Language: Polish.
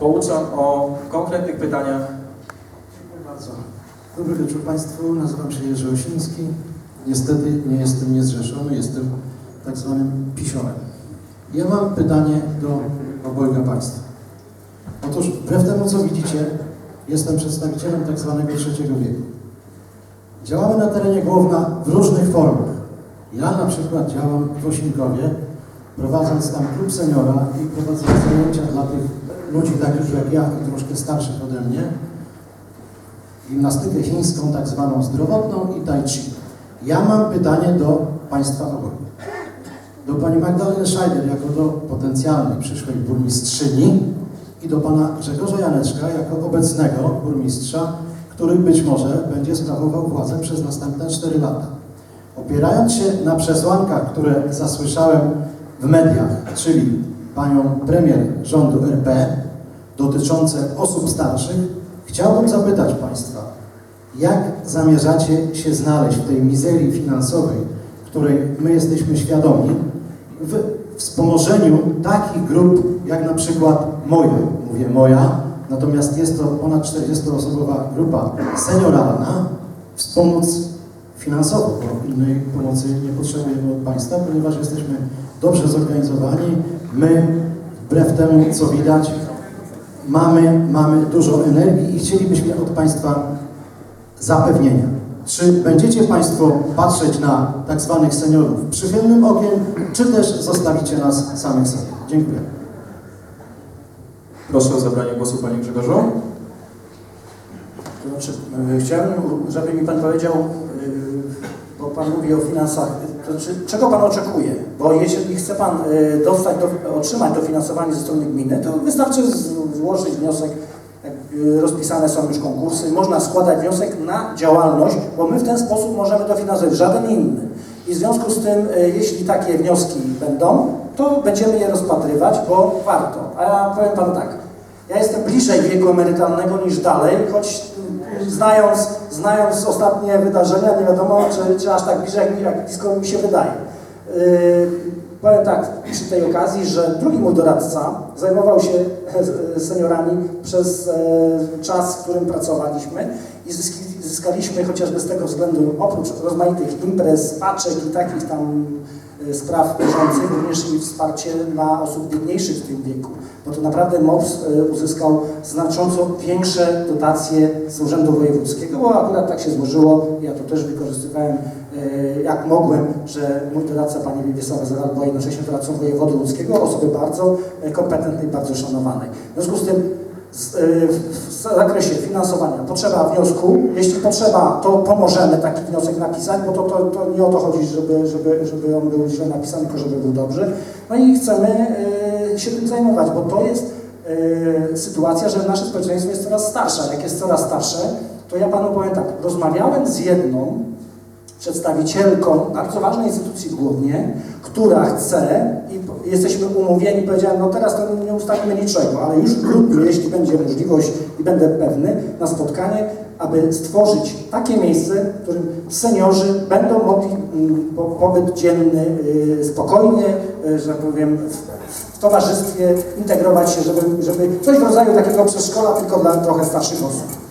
Pouczam o konkretnych pytaniach. Dziękuję bardzo. Dobry wieczór Państwu, nazywam się Jerzy Osiński. Niestety nie jestem niezrzeszony, jestem tak zwanym pisiorem. Ja mam pytanie do obojga Państwa. Otóż wbrew temu, co widzicie, jestem przedstawicielem tak zwanego trzeciego wieku. Działamy na terenie Głowna w różnych formach. Ja na przykład działam w Osinkowie, prowadząc tam klub seniora i prowadząc zajęcia dla tych ludzi takich jak ja i troszkę starszych ode mnie, gimnastykę chińską, tak zwaną zdrowotną i tai chi. Ja mam pytanie do Państwa obu. Do Pani Magdaleny Scheider jako do potencjalnej przyszłej burmistrzyni i do Pana Grzegorza Janeczka jako obecnego burmistrza, który być może będzie sprawował władzę przez następne 4 lata. Opierając się na przesłankach, które zasłyszałem w mediach, czyli Panią Premier rządu RP dotyczące osób starszych, Chciałbym zapytać Państwa, jak zamierzacie się znaleźć w tej mizerii finansowej, której my jesteśmy świadomi, w wspomożeniu takich grup jak na przykład moja, mówię moja, natomiast jest to ponad 40-osobowa grupa senioralna, wspomóc finansowo, bo innej pomocy nie potrzebujemy od Państwa, ponieważ jesteśmy dobrze zorganizowani. My, wbrew temu, co widać, mamy, mamy dużo energii i chcielibyśmy od Państwa zapewnienia. Czy będziecie Państwo patrzeć na tak zwanych seniorów przychylnym okiem, czy też zostawicie nas samych sobie? Dziękuję. Proszę o zabranie głosu Panie Grzegorzu. Znaczy, y, chciałem, żeby mi Pan powiedział, y, bo Pan mówi o finansach, to znaczy, czego Pan oczekuje? Bo jeżeli chce Pan y, dostać, do, otrzymać dofinansowanie ze strony gminy, to wystarczy złożyć wniosek, jak, y, rozpisane są już konkursy, można składać wniosek na działalność, bo my w ten sposób możemy dofinansować, żaden inny. I w związku z tym, y, jeśli takie wnioski będą, to będziemy je rozpatrywać, bo warto. A ja powiem Panu tak, ja jestem bliżej wieku emerytalnego niż dalej, choć mm, znając, znając ostatnie wydarzenia, nie wiadomo, czy, czy aż tak bliżej, jak, blisko mi się wydaje. Yy, powiem tak przy tej okazji, że drugi mój doradca zajmował się e, seniorami przez e, czas, w którym pracowaliśmy i zyskaliśmy chociażby z tego względu, oprócz rozmaitych imprez, paczek i takich tam e, spraw bieżących, również i wsparcie dla osób biedniejszych w tym wieku. Bo to naprawdę MOPS e, uzyskał znacząco większe dotacje z Urzędu Wojewódzkiego, bo akurat tak się złożyło, ja to też wykorzystywałem e, jak mogłem, że mój doradca pani Wiesława Zawal była jednocześnie doradcą wojewody łódzkiego, osoby bardzo e, kompetentnej, bardzo szanowanej. W związku z tym e, w, w zakresie finansowania potrzeba wniosku. Jeśli potrzeba, to pomożemy taki wniosek napisać, bo to, to, to nie o to chodzi, żeby, żeby, żeby on był źle napisany, tylko żeby był dobry. No i chcemy e, się tym zajmować, bo to jest e, sytuacja, że nasze społeczeństwo jest coraz starsze. Jak jest coraz starsze, to ja panu powiem tak, rozmawiałem z jedną przedstawicielką bardzo ważnej instytucji Głównie, która chce i jesteśmy umówieni, powiedziałem, no teraz to nie ustalimy niczego, ale już w grudniu, jeśli będzie możliwość i będę pewny, na spotkanie, aby stworzyć takie miejsce, w którym seniorzy będą mogli mm, po, pobyt dzienny y, spokojnie, y, że tak powiem, w towarzystwie integrować się, żeby, żeby coś w rodzaju takiego przedszkola, tylko dla trochę starszych osób.